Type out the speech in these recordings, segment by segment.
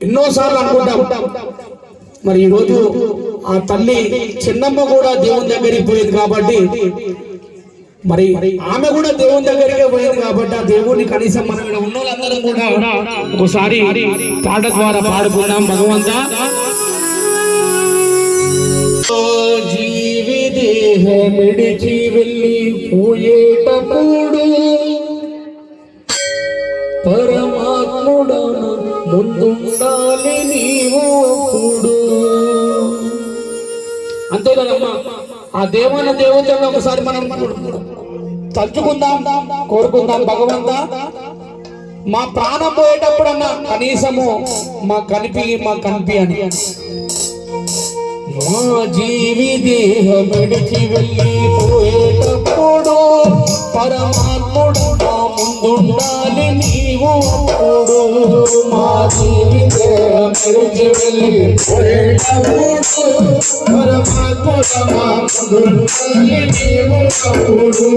ఎన్నోసార్లు అనుకుంటాం. మరి ఈరోజు ఆ తల్లి చిన్నమ్మ కూడా దేవుని దగ్గరికి పోయింది కాబట్టి మరి ఆమె కూడా దేవుని దగ్గరికి పోయింది కాబట్టి ఆ దేవుడిని కనీసం మనం ఇక్కడ ఉన్న వాళ్ళందరం కూడా ఒకసారి పాట ద్వారా పాడుకున్నాం భగవంత. జీవి వెళ్ళి పోయేటప్పుడు పరమాత్ముడను ముందుండాలి నీవు అప్పుడు. అంతే కదమ్మా ఆ దేవుని దేవతలను ఒకసారి మనం తలుచుకుందాం కోరుకుందాం భగవంతా. మా ప్రాణం పోయేటప్పుడన్నా కనీసము మా కనిపి మా కనిపి అని. మా జీవి దేహం విడిచి వెళ్ళిపోయేటప్పుడు పరమాత్ముడు మా ముందుండాలి నీవు అప్పుడు మా జీవి దేహం విడిచి వెళ్ళిపోయేటప్పుడు పరమాత్ముడు మా ముందుండాలి నీవు అప్పుడు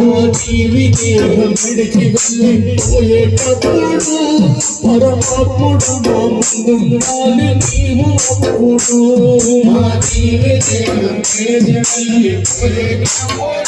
మా జీవి దేహం విడిచి వెళ్ళిపోయేటప్పుడు పరమాత్ముడు మా ముందుండాలి నీవు అప్పుడు మా జీవి దేహం విడిచి వెళ్ళిపోయేటప్పుడు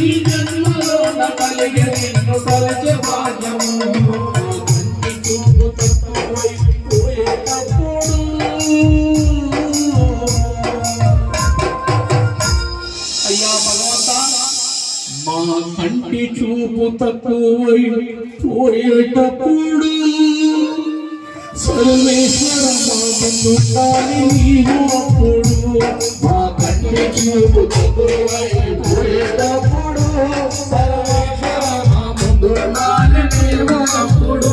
ఈ జన్మలోన కలిగే నిన్ను తలచే భాగ్యము. చూపు తప్పుపోయి పోయేటప్పుడు అయ్యా మా కంటి చూపు తక్కువై పోయేటప్పుడు సర్వేశ్వర మా నీవు అప్పుడు మా పోయేటప్పుడు సర్వేశ్వర మా ముందుండాలి నీవు అప్పుడు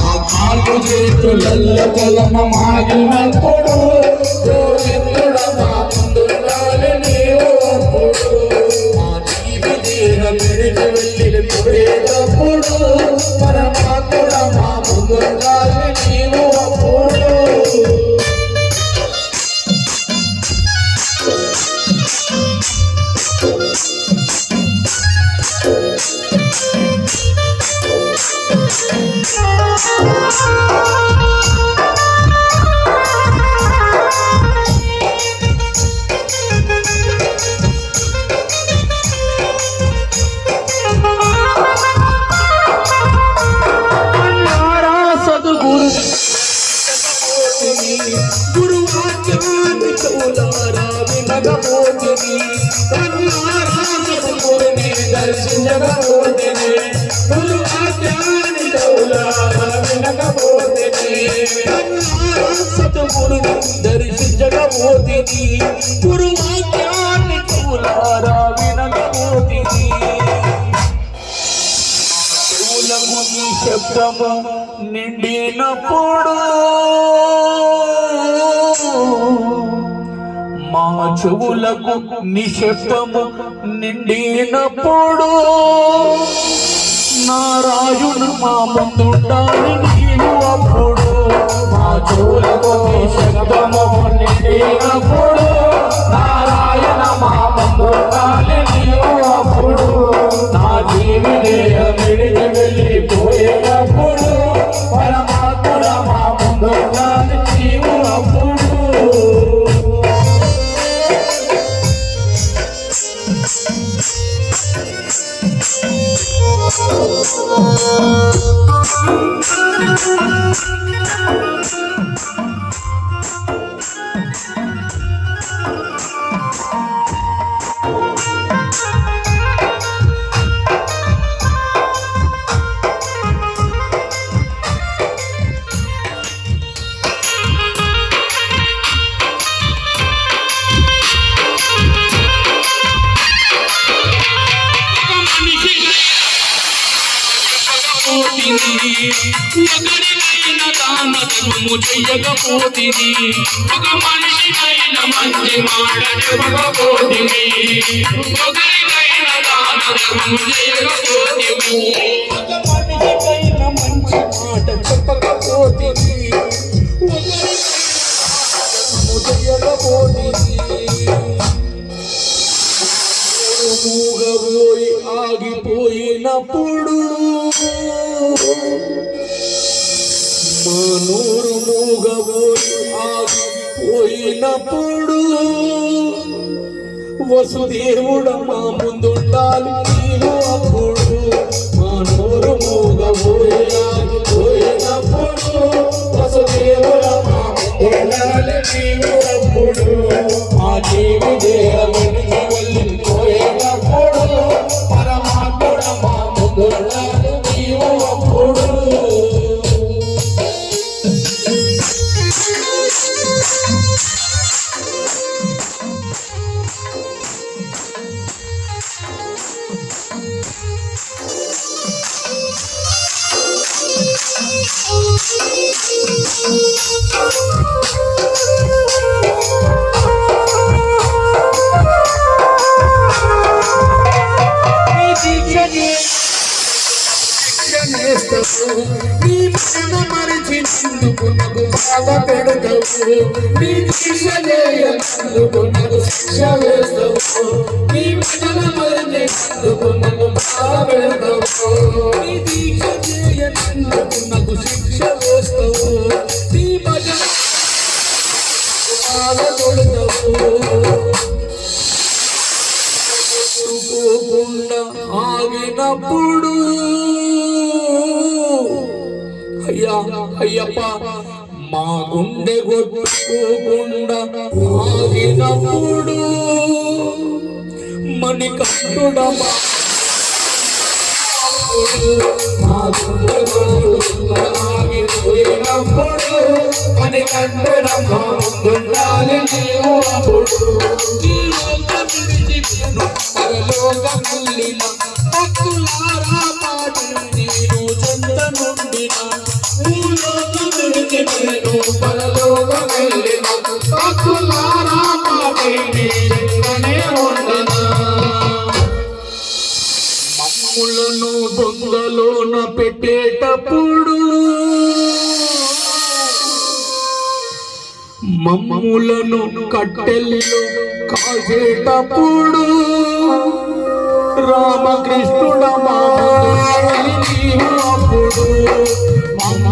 ఆ కాళ్ళు చేతులలో చలన మాగినప్పుడు గోవిందుడ మా ముందుండాలి ఆ జీవి భగవంతుని కరుణారామసుకుని దర్శించకపోతేనే గురు ఆజ్ఞాని కౌలాభవినకపోతేనే నిండినప్పుడు మా చెవులకు నిశ్శబ్దము నిండినప్పుడు నారాయణ మా ముందుండాలి నీవు అప్పుడు మా చెవులకు నిశ్శబ్దము నిండినప్పుడు ఒకరినైన దాన ధర్మము చెయ్యకపోతిని ఒక మనిషినైన మంచి మాట చెప్పకపోతిని ఒకరినైన దాన ధర్మము చేయకపోతిని ఒక మంచి మాట చెప్పకపోతిని ఆగిపోయినప్పుడు పోయినప్పుడు ఆగిపోయినప్పుడు వసుదేవుడ మా ముందుండాలి నీలో అప్పుడు మా నోరు మూగబోయి పోయినప్పుడు వసుదేవుడ మా ముందుండాలి నీలో అప్పుడు మా జీవి పెడతావు నీ మరణ మరిచినందుకు నాకు బాధ పెడతావు. నీ దీక్ష చేయనందుకు నాకు శిక్ష వేస్తావు. నీ మరణ మరిచినందుకు నాకు బాధ పెడతావు. నీ దీక్ష చేయనందుకు నాకు శిక్ష వేస్తావు. నీ భజన బాధ కొడతావు ఆగినప్పుడు అయ్యప్ప మా గుండె కొట్టుకోకుండా ఆగినప్పుడు మణికంఠుడ మా మా గుండె కొట్టుకుండా ఆగిపోయినప్పుడు మణికంఠుడ మా నీవు అప్పుడు. ఈ లోకం విడిచిపెను భక్తులారా పాటి నేను చెంత మమ్ములను బొందలోన పెట్టేటప్పుడు మమ్ములను కట్టెల్లో కాసేటప్పుడు రామకృష్ణుడ నీవు అప్పుడు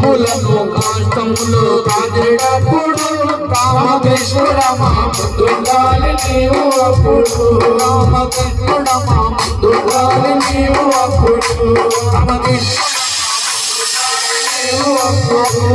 మమ్ములను కాష్టములు కాచేటప్పుడు రామకృష్ణుడ మా ముందుండాలి నీవు అప్పుడు. రామకృష్ణుడ మా ముందుండాలి నీవు అప్పుడు. రామకృష్ణ నీవు అప్పుడు.